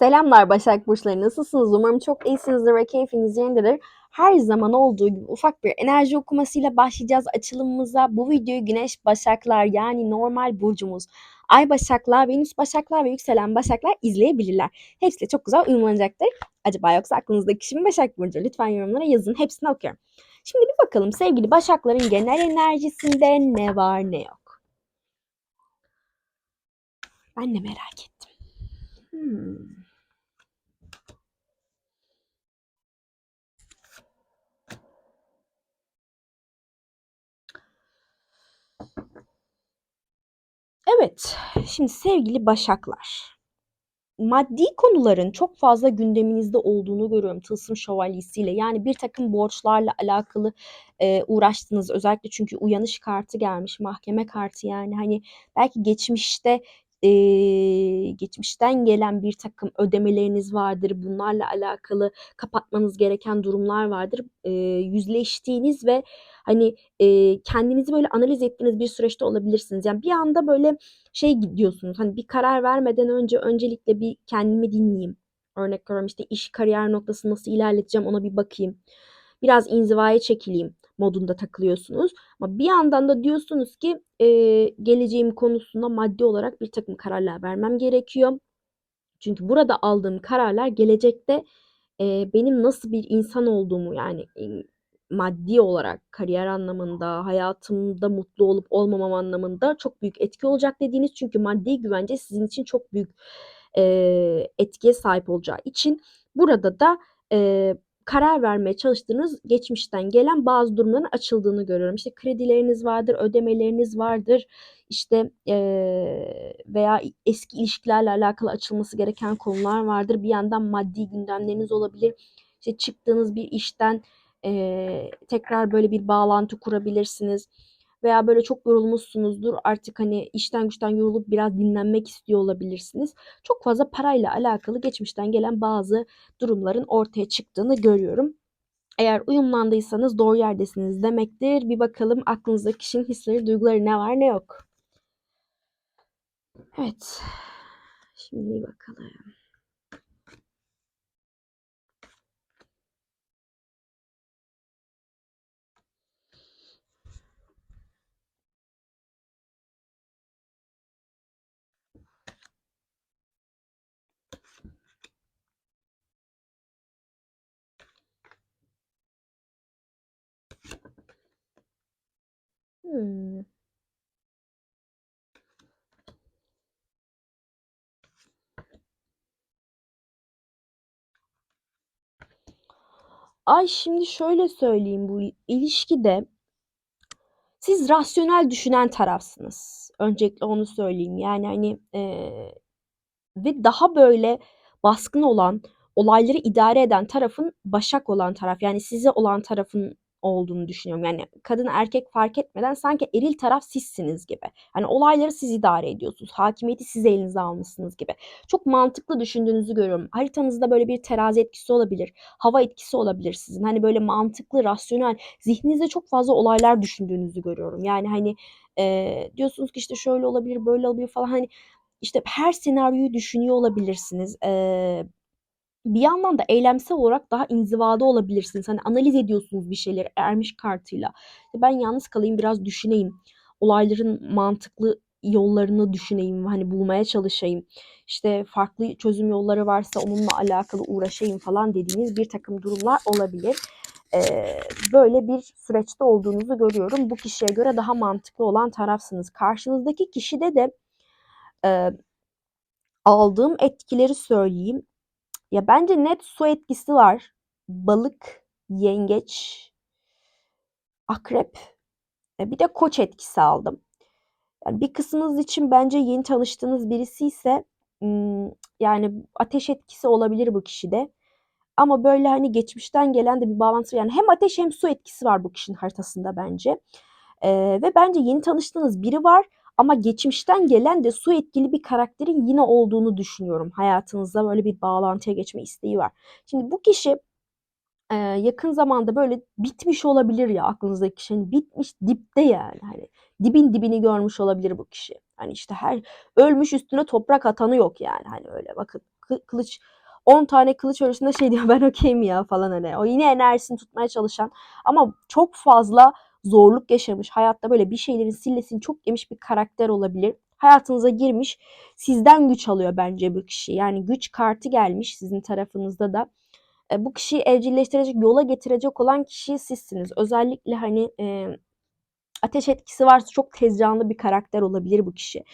Selamlar Başak Burçları. Nasılsınız? Umarım çok iyisinizdir ve keyfiniz yerindedir. Her zaman olduğu gibi ufak bir enerji okumasıyla başlayacağız açılımımıza. Bu videoyu Güneş Başaklar yani normal burcumuz Ay Başaklar, Venüs Başaklar ve Yükselen Başaklar izleyebilirler. Hepsi de çok güzel uyumlanacaktır. Acaba yoksa aklınızdaki kişi mi Başak Burcu? Lütfen yorumlara yazın. Hepsini okuyorum. Şimdi bir bakalım sevgili Başakların genel enerjisinde ne var ne yok. Ben de merak ettim. Hmm. Evet, şimdi sevgili Başaklar, maddi konuların çok fazla gündeminizde olduğunu görüyorum Tılsım Şövalyesi'yle. Yani bir takım borçlarla alakalı e, uğraştınız. Özellikle çünkü uyanış kartı gelmiş, mahkeme kartı yani hani belki geçmişte e, geçmişten gelen bir takım ödemeleriniz vardır. Bunlarla alakalı kapatmanız gereken durumlar vardır. E, yüzleştiğiniz ve hani e, kendinizi böyle analiz ettiğiniz bir süreçte olabilirsiniz. Yani bir anda böyle şey gidiyorsunuz. Hani bir karar vermeden önce öncelikle bir kendimi dinleyeyim. Örnek veriyorum işte iş kariyer noktası nasıl ilerleteceğim ona bir bakayım. Biraz inzivaya çekileyim modunda takılıyorsunuz. Ama bir yandan da diyorsunuz ki e, geleceğim konusunda maddi olarak bir takım kararlar vermem gerekiyor. Çünkü burada aldığım kararlar gelecekte e, benim nasıl bir insan olduğumu yani maddi olarak, kariyer anlamında, hayatımda mutlu olup olmamam anlamında çok büyük etki olacak dediğiniz çünkü maddi güvence sizin için çok büyük e, etkiye sahip olacağı için burada da e, karar vermeye çalıştığınız geçmişten gelen bazı durumların açıldığını görüyorum. İşte kredileriniz vardır, ödemeleriniz vardır, işte e, veya eski ilişkilerle alakalı açılması gereken konular vardır. Bir yandan maddi gündemleriniz olabilir. İşte çıktığınız bir işten e, tekrar böyle bir bağlantı kurabilirsiniz. Veya böyle çok yorulmuşsunuzdur artık hani işten güçten yorulup biraz dinlenmek istiyor olabilirsiniz. Çok fazla parayla alakalı geçmişten gelen bazı durumların ortaya çıktığını görüyorum. Eğer uyumlandıysanız doğru yerdesiniz demektir. Bir bakalım aklınızdaki kişinin hisleri, duyguları ne var ne yok. Evet. Şimdi bakalım. Ay şimdi şöyle söyleyeyim bu ilişkide siz rasyonel düşünen tarafsınız. Öncelikle onu söyleyeyim. Yani hani eee, ve daha böyle baskın olan, olayları idare eden tarafın Başak olan taraf. Yani size olan tarafın olduğunu düşünüyorum. Yani kadın erkek fark etmeden sanki eril taraf sizsiniz gibi. Hani olayları siz idare ediyorsunuz. Hakimiyeti siz elinize almışsınız gibi. Çok mantıklı düşündüğünüzü görüyorum. Haritanızda böyle bir terazi etkisi olabilir. Hava etkisi olabilir sizin. Hani böyle mantıklı, rasyonel, zihninizde çok fazla olaylar düşündüğünüzü görüyorum. Yani hani e, diyorsunuz ki işte şöyle olabilir, böyle olabilir falan. Hani işte her senaryoyu düşünüyor olabilirsiniz. Eee bir yandan da eylemsel olarak daha inzivada olabilirsiniz. Hani analiz ediyorsunuz bir şeyleri ermiş kartıyla. Ben yalnız kalayım biraz düşüneyim. Olayların mantıklı yollarını düşüneyim, hani bulmaya çalışayım. İşte farklı çözüm yolları varsa onunla alakalı uğraşayım falan dediğiniz bir takım durumlar olabilir. Ee, böyle bir süreçte olduğunuzu görüyorum. Bu kişiye göre daha mantıklı olan tarafsınız. Karşınızdaki kişide de e, aldığım etkileri söyleyeyim. Ya bence net su etkisi var. Balık, yengeç, akrep, e, bir de koç etkisi aldım. Yani bir kısmınız için bence yeni tanıştığınız birisi ise yani ateş etkisi olabilir bu kişide. Ama böyle hani geçmişten gelen de bir bağlantı yani hem ateş hem su etkisi var bu kişinin haritasında bence. Ee, ve bence yeni tanıştığınız biri var ama geçmişten gelen de su etkili bir karakterin yine olduğunu düşünüyorum. Hayatınızda böyle bir bağlantıya geçme isteği var. Şimdi bu kişi e, yakın zamanda böyle bitmiş olabilir ya aklınızdaki kişi. Hani bitmiş dipte yani. Hani dibin dibini görmüş olabilir bu kişi. Hani işte her ölmüş üstüne toprak atanı yok yani. Hani öyle bakın kılıç 10 tane kılıç arasında şey diyor ben okeyim ya falan hani. O yine enerjisini tutmaya çalışan ama çok fazla zorluk yaşamış. Hayatta böyle bir şeylerin sillesini çok yemiş bir karakter olabilir. Hayatınıza girmiş. Sizden güç alıyor bence bu kişi. Yani güç kartı gelmiş sizin tarafınızda da. E, bu kişiyi evcilleştirecek, yola getirecek olan kişi sizsiniz. Özellikle hani e, ateş etkisi varsa çok tez canlı bir karakter olabilir bu kişi.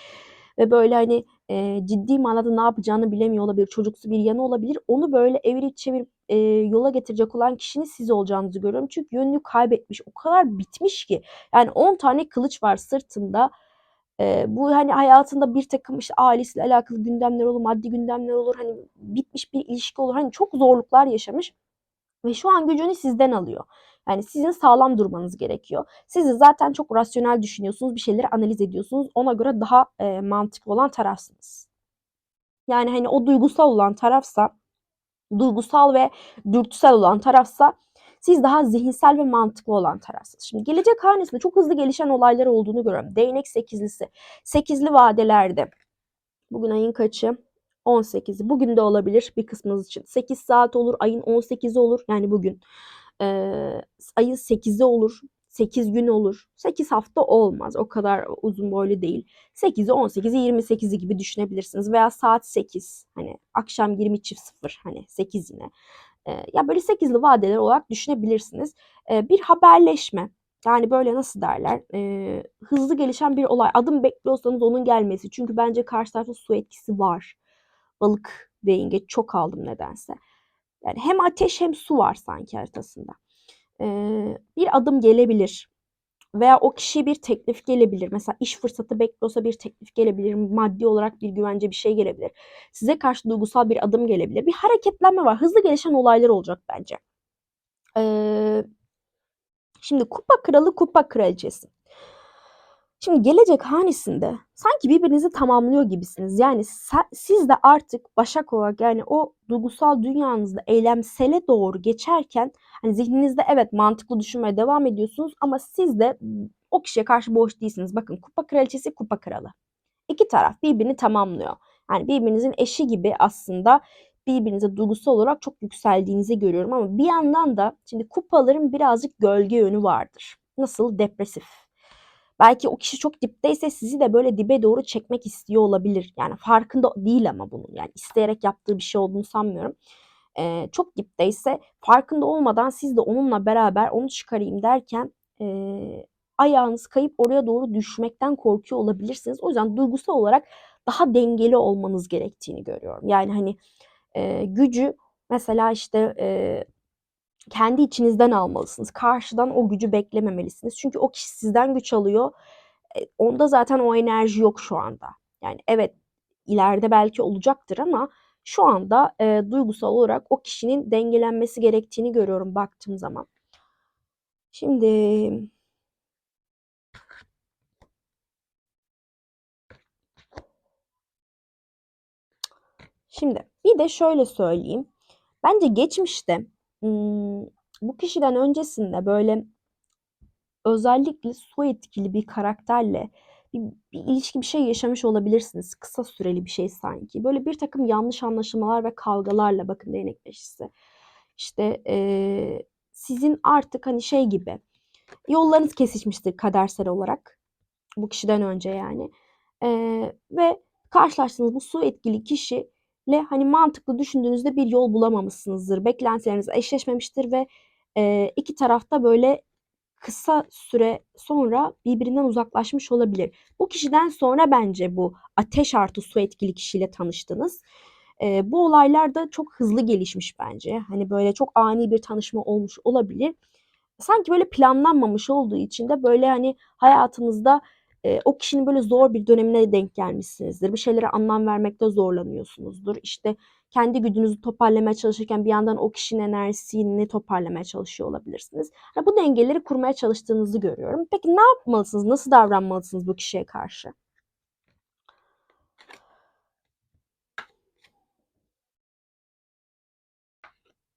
Ve böyle hani e, ciddi manada ne yapacağını bilemiyor olabilir. Çocuksu bir yanı olabilir. Onu böyle evirip çevirip e, yola getirecek olan kişinin siz olacağınızı görüyorum. Çünkü yönünü kaybetmiş. O kadar bitmiş ki. Yani 10 tane kılıç var sırtında. E, bu hani hayatında bir takım işte ailesiyle alakalı gündemler olur, maddi gündemler olur. Hani bitmiş bir ilişki olur. Hani çok zorluklar yaşamış. Ve şu an gücünü sizden alıyor. Yani sizin sağlam durmanız gerekiyor. Siz de zaten çok rasyonel düşünüyorsunuz, bir şeyleri analiz ediyorsunuz. Ona göre daha e, mantıklı olan tarafsınız. Yani hani o duygusal olan tarafsa, duygusal ve dürtüsel olan tarafsa siz daha zihinsel ve mantıklı olan tarafsınız. Şimdi gelecek hanesinde çok hızlı gelişen olaylar olduğunu görüyorum. Değnek sekizlisi, sekizli vadelerde. Bugün ayın kaçı? 18'i. Bugün de olabilir bir kısmınız için. 8 saat olur, ayın 18'i olur. Yani bugün. Ee, ayın 8'i olur. 8 gün olur. 8 hafta olmaz. O kadar uzun boylu değil. 8'i, 18'i, 28'i gibi düşünebilirsiniz. Veya saat 8. Hani akşam 20 çift 0. Hani 8 yine. Ee, ya böyle 8'li vadeler olarak düşünebilirsiniz. Ee, bir haberleşme. Yani böyle nasıl derler? E, hızlı gelişen bir olay. Adım bekliyorsanız onun gelmesi. Çünkü bence karşı tarafta su etkisi var balık ve yengeç çok aldım nedense. Yani hem ateş hem su var sanki haritasında. Bir adım gelebilir veya o kişiye bir teklif gelebilir. Mesela iş fırsatı bekliyorsa bir teklif gelebilir. Maddi olarak bir güvence bir şey gelebilir. Size karşı duygusal bir adım gelebilir. Bir hareketlenme var. Hızlı gelişen olaylar olacak bence. Ee, şimdi kupa kralı kupa kraliçesi. Şimdi gelecek hanesinde sanki birbirinizi tamamlıyor gibisiniz. Yani siz de artık Başak olarak yani o duygusal dünyanızda eylemsele doğru geçerken hani zihninizde evet mantıklı düşünmeye devam ediyorsunuz ama siz de o kişiye karşı boş değilsiniz. Bakın kupa kraliçesi kupa kralı. İki taraf birbirini tamamlıyor. Yani birbirinizin eşi gibi aslında birbirinize duygusal olarak çok yükseldiğinizi görüyorum ama bir yandan da şimdi kupaların birazcık gölge yönü vardır. Nasıl? Depresif Belki o kişi çok dipteyse sizi de böyle dibe doğru çekmek istiyor olabilir. Yani farkında değil ama bunun. Yani isteyerek yaptığı bir şey olduğunu sanmıyorum. Ee, çok dipteyse farkında olmadan siz de onunla beraber onu çıkarayım derken e, ayağınız kayıp oraya doğru düşmekten korkuyor olabilirsiniz. O yüzden duygusal olarak daha dengeli olmanız gerektiğini görüyorum. Yani hani e, gücü mesela işte e, kendi içinizden almalısınız. Karşıdan o gücü beklememelisiniz. Çünkü o kişi sizden güç alıyor. E, onda zaten o enerji yok şu anda. Yani evet ileride belki olacaktır ama şu anda e, duygusal olarak o kişinin dengelenmesi gerektiğini görüyorum baktığım zaman. Şimdi Şimdi bir de şöyle söyleyeyim. Bence geçmişte bu kişiden öncesinde böyle özellikle su etkili bir karakterle bir, bir ilişki bir şey yaşamış olabilirsiniz. Kısa süreli bir şey sanki. Böyle bir takım yanlış anlaşılmalar ve kavgalarla bakın değnek beşisi. İşte ee, sizin artık hani şey gibi yollarınız kesişmiştir kadersel olarak. Bu kişiden önce yani. E, ve karşılaştığınız bu su etkili kişi hani mantıklı düşündüğünüzde bir yol bulamamışsınızdır. Beklentileriniz eşleşmemiştir ve e, iki tarafta böyle kısa süre sonra birbirinden uzaklaşmış olabilir. Bu kişiden sonra bence bu ateş artı su etkili kişiyle tanıştınız. E, bu olaylar da çok hızlı gelişmiş bence. Hani böyle çok ani bir tanışma olmuş olabilir. Sanki böyle planlanmamış olduğu için de böyle hani hayatınızda e, o kişinin böyle zor bir dönemine denk gelmişsinizdir. Bir şeylere anlam vermekte zorlanıyorsunuzdur. İşte kendi gücünüzü toparlamaya çalışırken bir yandan o kişinin enerjisini toparlamaya çalışıyor olabilirsiniz. Yani bu dengeleri kurmaya çalıştığınızı görüyorum. Peki ne yapmalısınız? Nasıl davranmalısınız bu kişiye karşı?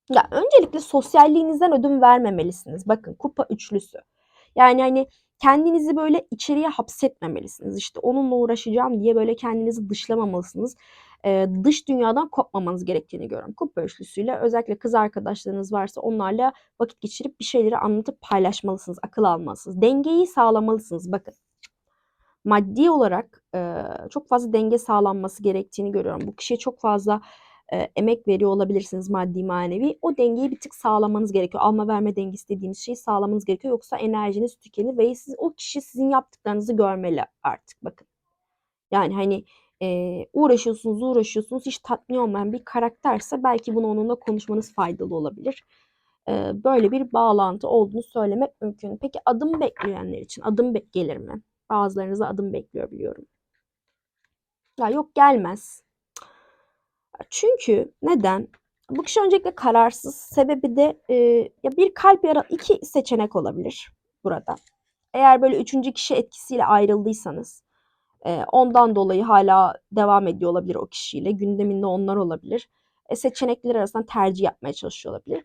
Ya öncelikle sosyalliğinizden ödün vermemelisiniz. Bakın kupa üçlüsü. Yani hani kendinizi böyle içeriye hapsetmemelisiniz. İşte onunla uğraşacağım diye böyle kendinizi dışlamamalısınız. Eee, dış dünyadan kopmamanız gerektiğini görüyorum. Kupa üçlüsüyle özellikle kız arkadaşlarınız varsa onlarla vakit geçirip bir şeyleri anlatıp paylaşmalısınız, akıl almalısınız. Dengeyi sağlamalısınız. Bakın maddi olarak eee, çok fazla denge sağlanması gerektiğini görüyorum. Bu kişiye çok fazla eee, emek veriyor olabilirsiniz maddi manevi. O dengeyi bir tık sağlamanız gerekiyor. Alma verme dengesi dediğimiz şeyi sağlamanız gerekiyor. Yoksa enerjiniz tükenir ve siz, o kişi sizin yaptıklarınızı görmeli artık bakın. Yani hani eee, uğraşıyorsunuz uğraşıyorsunuz hiç tatmin olmayan bir karakterse belki bunu onunla konuşmanız faydalı olabilir. Eee, böyle bir bağlantı olduğunu söylemek mümkün. Peki adım bekleyenler için adım be- gelir mi? Bazılarınıza adım bekliyor biliyorum. Ya yok gelmez. Çünkü neden? Bu kişi öncelikle kararsız. Sebebi de e, ya bir kalp yara iki seçenek olabilir burada. Eğer böyle üçüncü kişi etkisiyle ayrıldıysanız e, ondan dolayı hala devam ediyor olabilir o kişiyle. Gündeminde onlar olabilir. E, seçenekler arasında tercih yapmaya çalışıyor olabilir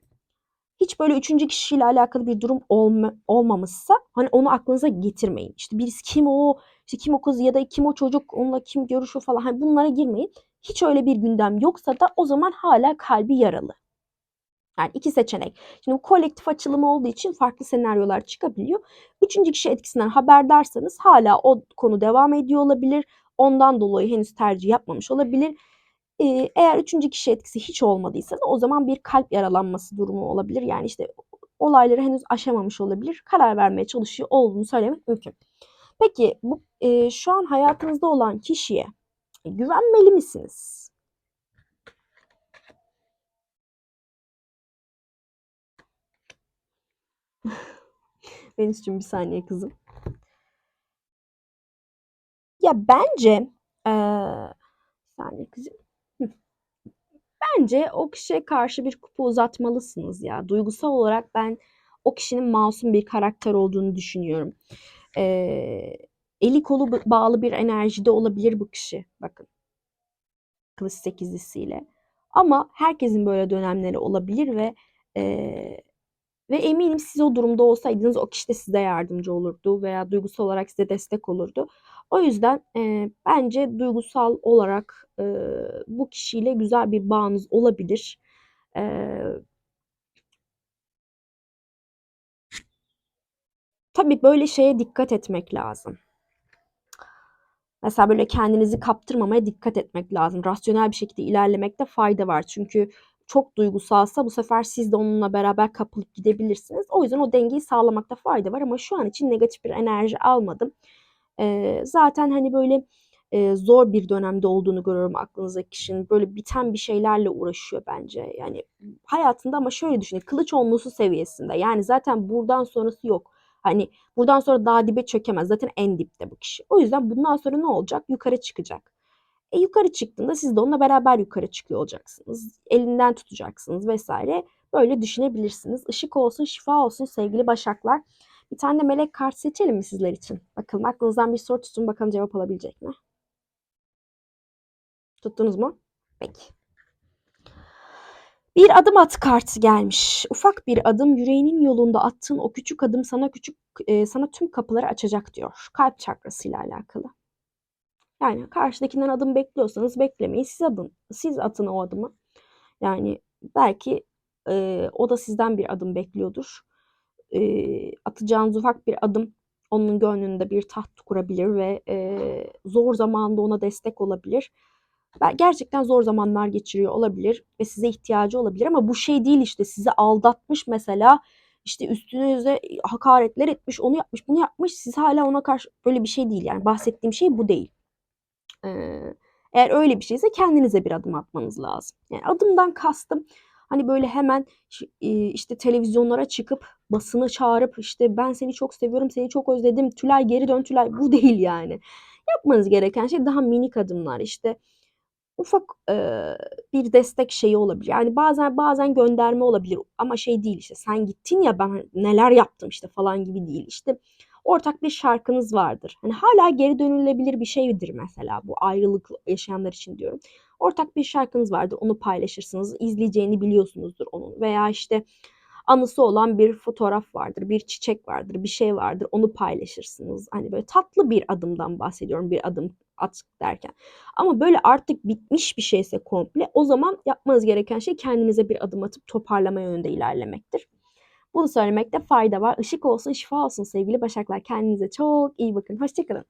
hiç böyle üçüncü kişiyle alakalı bir durum olma, olmamışsa hani onu aklınıza getirmeyin. İşte birisi kim o, işte kim o kız ya da kim o çocuk, onunla kim görüşüyor falan. Hani bunlara girmeyin. Hiç öyle bir gündem yoksa da o zaman hala kalbi yaralı. Yani iki seçenek. Şimdi kolektif açılımı olduğu için farklı senaryolar çıkabiliyor. Üçüncü kişi etkisinden haberdarsanız hala o konu devam ediyor olabilir. Ondan dolayı henüz tercih yapmamış olabilir eğer üçüncü kişi etkisi hiç olmadıysa da o zaman bir kalp yaralanması durumu olabilir. Yani işte olayları henüz aşamamış olabilir. Karar vermeye çalışıyor olduğunu söylemek mümkün. Peki bu e, şu an hayatınızda olan kişiye güvenmeli misiniz? Venüs'cüğüm bir saniye kızım. Ya bence ee, saniye kızım. Bence o kişiye karşı bir kupa uzatmalısınız ya. Duygusal olarak ben o kişinin masum bir karakter olduğunu düşünüyorum. Eee, eli kolu bağlı bir enerjide olabilir bu kişi. Bakın. Kılıç sekizlisiyle. Ama herkesin böyle dönemleri olabilir ve eee, ve eminim siz o durumda olsaydınız o kişi de size yardımcı olurdu veya duygusal olarak size destek olurdu. O yüzden e, bence duygusal olarak e, bu kişiyle güzel bir bağınız olabilir. E, tabii böyle şeye dikkat etmek lazım. Mesela böyle kendinizi kaptırmamaya dikkat etmek lazım. Rasyonel bir şekilde ilerlemekte fayda var. Çünkü çok duygusalsa bu sefer siz de onunla beraber kapılıp gidebilirsiniz. O yüzden o dengeyi sağlamakta fayda var ama şu an için negatif bir enerji almadım. Ee, zaten hani böyle e, zor bir dönemde olduğunu görüyorum aklınızdaki kişinin. Böyle biten bir şeylerle uğraşıyor bence. Yani hayatında ama şöyle düşünün. Kılıç olması seviyesinde. Yani zaten buradan sonrası yok. Hani buradan sonra daha dibe çökemez. Zaten en dipte bu kişi. O yüzden bundan sonra ne olacak? Yukarı çıkacak. E yukarı çıktığında siz de onunla beraber yukarı çıkıyor olacaksınız. Elinden tutacaksınız vesaire. Böyle düşünebilirsiniz. Işık olsun, şifa olsun sevgili başaklar. Bir tane de melek kart seçelim mi sizler için? Bakalım aklınızdan bir soru tutun bakalım cevap alabilecek mi? Tuttunuz mu? Peki. Bir adım at kartı gelmiş. Ufak bir adım yüreğinin yolunda attığın o küçük adım sana küçük e, sana tüm kapıları açacak diyor. Kalp çakrasıyla alakalı. Yani karşıdakinden adım bekliyorsanız beklemeyin. Siz adın, siz atın o adımı. Yani belki e, o da sizden bir adım bekliyordur. E, atacağınız ufak bir adım onun gönlünde bir taht kurabilir ve e, zor zamanda ona destek olabilir. Gerçekten zor zamanlar geçiriyor olabilir ve size ihtiyacı olabilir ama bu şey değil işte sizi aldatmış mesela işte üstünüze hakaretler etmiş, onu yapmış, bunu yapmış. Siz hala ona karşı böyle bir şey değil yani bahsettiğim şey bu değil. Ee, eğer öyle bir şeyse kendinize bir adım atmanız lazım. Yani adımdan kastım hani böyle hemen işte televizyonlara çıkıp basını çağırıp işte ben seni çok seviyorum, seni çok özledim, Tülay geri dön Tülay bu değil yani. Yapmanız gereken şey daha minik adımlar işte ufak e, bir destek şeyi olabilir. Yani bazen bazen gönderme olabilir ama şey değil işte sen gittin ya ben neler yaptım işte falan gibi değil işte ortak bir şarkınız vardır. Hani hala geri dönülebilir bir şeydir mesela bu ayrılık yaşayanlar için diyorum. Ortak bir şarkınız vardır onu paylaşırsınız izleyeceğini biliyorsunuzdur onun veya işte anısı olan bir fotoğraf vardır, bir çiçek vardır, bir şey vardır. Onu paylaşırsınız. Hani böyle tatlı bir adımdan bahsediyorum. Bir adım at derken. Ama böyle artık bitmiş bir şeyse komple o zaman yapmanız gereken şey kendinize bir adım atıp toparlama yönünde ilerlemektir. Bunu söylemekte fayda var. Işık olsun, şifa olsun sevgili Başaklar. Kendinize çok iyi bakın. Hoşçakalın.